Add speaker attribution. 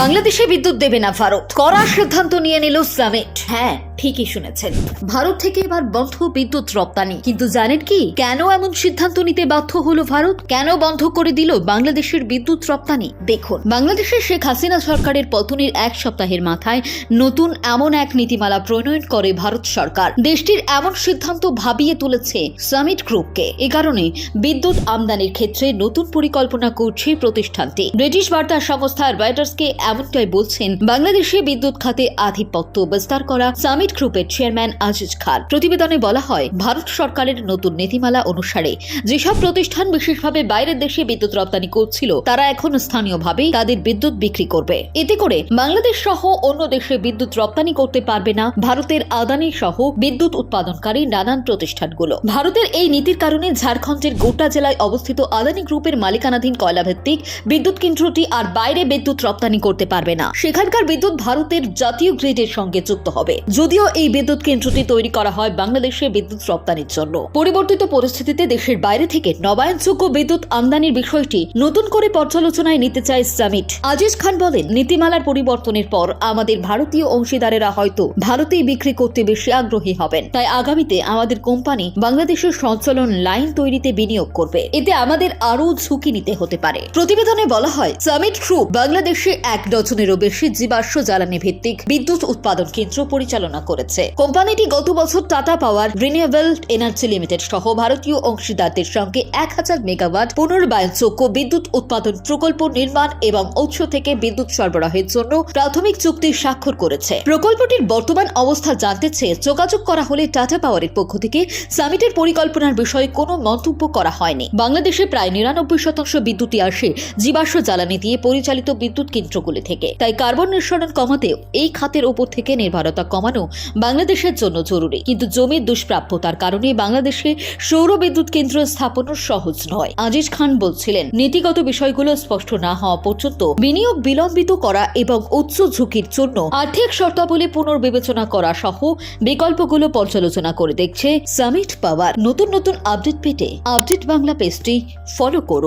Speaker 1: বাংলাদেশে বিদ্যুৎ দেবে না ভারত। করার সিদ্ধান্ত নিয়ে নিল সামিট। হ্যাঁ ঠিকই শুনেছেন। ভারত থেকে এবার বন্ধ বিদ্যুৎ রপ্তানি। কিন্তু জানেন কি কেন এমন সিদ্ধান্ত নিতে বাধ্য হলো ভারত? কেন বন্ধ করে দিল বাংলাদেশের বিদ্যুৎ রপ্তানি? দেখুন বাংলাদেশের শেখ হাসিনা সরকারের পতনের এক সপ্তাহের মাথায় নতুন এমন এক নীতিমালা প্রণয়ন করে ভারত সরকার। দেশটির এমন সিদ্ধান্ত ভাবিয়ে তুলেছে সামিট গ্রুপকে। এ কারণে বিদ্যুৎ আমদানির ক্ষেত্রে নতুন পরিকল্পনা করছে প্রতিষ্ঠানটি। ব্রিটিশ বার্তা সংস্থা রয়টার্সকে এমনটাই বলছেন বাংলাদেশে বিদ্যুৎ খাতে আধিপত্য বিস্তার করা সামিট গ্রুপের চেয়ারম্যান আজিজ খান। প্রতিবেদনে বলা হয়, ভারত সরকারের নতুন নীতিমালা অনুসারে যেসব প্রতিষ্ঠান বিশেষভাবে বাইরের দেশে বিদ্যুৎ রপ্তানি করছিল, তারা এখন স্থানীয়ভাবেই তাদের বিদ্যুৎ বিক্রি করবে। এতে করে বাংলাদেশ সহ অন্য দেশে বিদ্যুৎ রপ্তানি করতে পারবে না। ভারতের আদানি সহ বিদ্যুৎ উৎপাদনকারী নানান প্রতিষ্ঠানগুলো। ভারতের এই নীতির কারণে ঝাড়খণ্ডের গোটা জেলায় অবস্থিত আদানি গ্রুপের মালিকানাধীন কয়লাভিত্তিক বিদ্যুৎ কেন্দ্রটি আর বাইরে বিদ্যুৎ রপ্তানি করতে পারবে না। সেখানকার বিদ্যুৎ ভারতের জাতীয় গ্রিডের সঙ্গে যুক্ত হবে। যদিও এই বিদ্যুৎ কেন্দ্রটি তৈরি করা হয় বাংলাদেশে বিদ্যুৎ রপ্তানির জন্য। পরিবর্তিত পরিস্থিতিতে দেশের বাইরে থেকে নবায়নযোগ্য বিদ্যুৎ আমদানির বিষয়টি নতুন করে পর্যালোচনায় নিতে চায় সামিট। আজিজ খান বলেন, নীতিমালার পরিবর্তনের পর আমাদের ভারতীয় অংশীদারেরা হয়তো ভারতেই বিক্রি করতে বেশি আগ্রহী হবেন। তাই আগামীতে আমাদের কোম্পানি বাংলাদেশের সঞ্চালন লাইন তৈরিতে বিনিয়োগ করবে। এতে আমাদের আরও ঝুঁকি নিতে হতে পারে। প্রতিবেদনে বলা হয়, সামিট গ্রুপ বাংলাদেশে এক ডজনেরও বেশি জীবাশ্ম জ্বালানি ভিত্তিক বিদ্যুৎ উৎপাদন কেন্দ্র পরিচালনা করেছে। কোম্পানিটি গত বছর Tata power renewable energy limited সহ ভারতীয় অংশীদারদের সঙ্গে এক হাজার মেগাওয়াট পুনর্বায়নযোগ্য বিদ্যুৎ উৎপাদন প্রকল্প নির্মাণ এবং উৎস থেকে বিদ্যুৎ সরবরাহের জন্য প্রাথমিক চুক্তি স্বাক্ষর করেছে। প্রকল্পটির বর্তমান অবস্থা জানতে চেয়ে যোগাযোগ করা হলে টাটা পাওয়ারের পক্ষ থেকে সামিটের পরিকল্পনার বিষয়ে কোনো মন্তব্য করা হয়নি। বাংলাদেশে প্রায় নিরানব্বই শতাংশ বিদ্যুৎই আসে জীবাশ্ম জ্বালানি দিয়ে পরিচালিত বিদ্যুৎ কেন্দ্রগুলি থেকে। তাই কার্বন নিঃসরণ কমাতেও এই খাতের ওপর থেকে নির্ভরতা কমানো বাংলাদেশের জন্য জরুরি। কিন্তু জমির দুষ্প্রাপ্যতার কারণে বাংলাদেশে সৌর বিদ্যুৎ কেন্দ্র স্থাপনও সহজ নয়। আজিজ খান বলছিলেন, নীতিগত বিষয়গুলো স্পষ্ট না হওয়া পর্যন্ত বিনিয়োগ বিলম্বিত করা এবং উচ্চ ঝুঁকির জন্য আর্থিক শর্তাবলী পুনর্বিবেচনা করা সহ বিকল্পগুলো পর্যালোচনা করে দেখছে সামিট পাওয়ার। নতুন নতুন আপডেট পেতে আপডেট বাংলা পেজটি ফলো করুন।